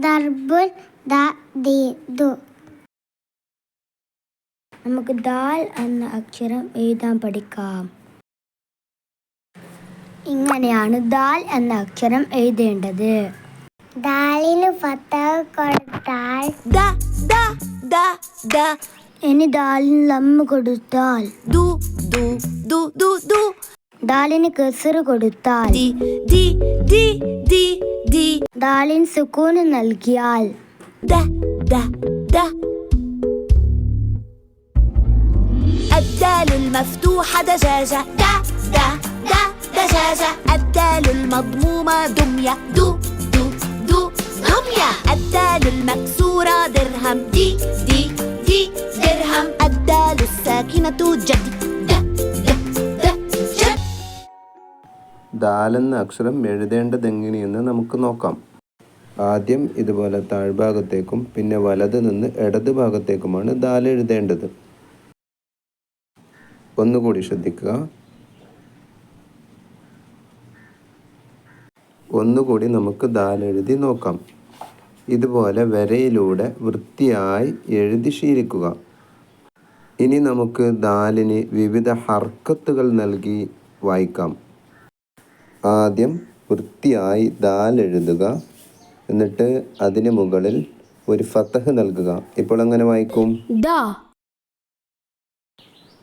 ദർബുൽ the the നമുക്ക് ദാൽ എന്ന അക്ഷരം എഴുതാൻ പഠിക്കാം. ഇങ്ങനെയാണ് ദാൽ എന്ന അക്ഷരം എഴുതേണ്ടത്. ദാലിന് ഫത്തഹ് കൊടുത്താൽ ദ ദ ദ ദ. ഇനി ദാലിന് ലമ്മ കൊടുത്താൽ ദു ദു ദു ദു ദു. ദാലിന് കെസറ് കൊടുത്താൽ ദി ദി ദി di di ദാലിന് സുക്കൂന് നൽകിയാൽ da da da الدال المفتوحة دجاجة دا دا دا دجاجة الدال المضمومة دمية دو دو دو دمية الدال المكسورة درهم دي دي دي درهم الدال الساكنة جد دا دا دا جد ദാലെന്ന അക്ഷരം എഴുതേണ്ടതെങ്ങനെയെന്ന് നമുക്ക് നോക്കാം ആദ്യം ഇതുപോലെ താഴ്ഭാഗത്തേക്കും പിന്നെ വലത് നിന്ന് ഇടത് ഭാഗത്തേക്കുമാണ് ദാൽ എഴുതേണ്ടത്. ഒന്നുകൂടി ശ്രദ്ധിക്കുക. ഒന്നുകൂടി നമുക്ക് ദാൽ എഴുതി നോക്കാം. ഇതുപോലെ വരയിലൂടെ വൃത്തിയായി എഴുതി ശീലിക്കുക. ഇനി നമുക്ക് ദാലിന് വിവിധ ഹർക്കത്തുകൾ നൽകി വായിക്കാം. ആദ്യം വൃത്തിയായി ദാൽ എഴുതുക. എന്നിട്ട് അതിന് മുകളിൽ ഒരു ഫത്തഹ് നൽകുക. ഇപ്പോൾ എങ്ങനെ വായിക്കും?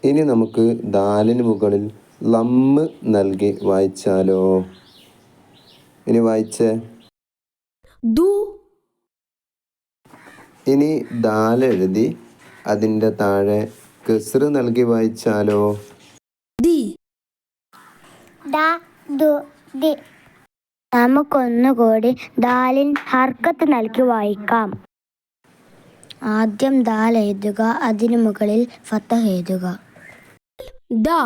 ഇനി നമുക്ക് ദാലിന് മുകളിൽ ലമ്മ് നൽകി വായിച്ചാലോ? ഇനി വായിച്ചേ. ഇനി ദാൽ എഴുതി അതിന്റെ താഴെ കെസറ് നൽകി വായിച്ചാലോ? ദി. ദ ദു. ദി. നമുക്കൊന്നുകൂടി ദാലിൻ ഹർക്കത്ത് നൽകി വായിക്കാം. ആദ്യം ദാൽ എഴുതുക അതിനു മുകളിൽ ഫത്തഹ് എഴുതുക. ദാ.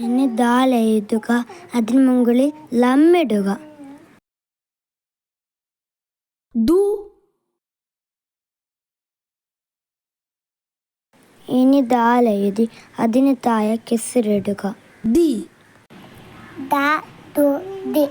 ഇനി ദാൽ എഴുതുക അതിനു മുകളിൽ ലമ്മിടുക ദു. ഇനി ദാൽ എഴുതി അതിന് താഴെ കിസറിടുക ദി. ദ ദു ദി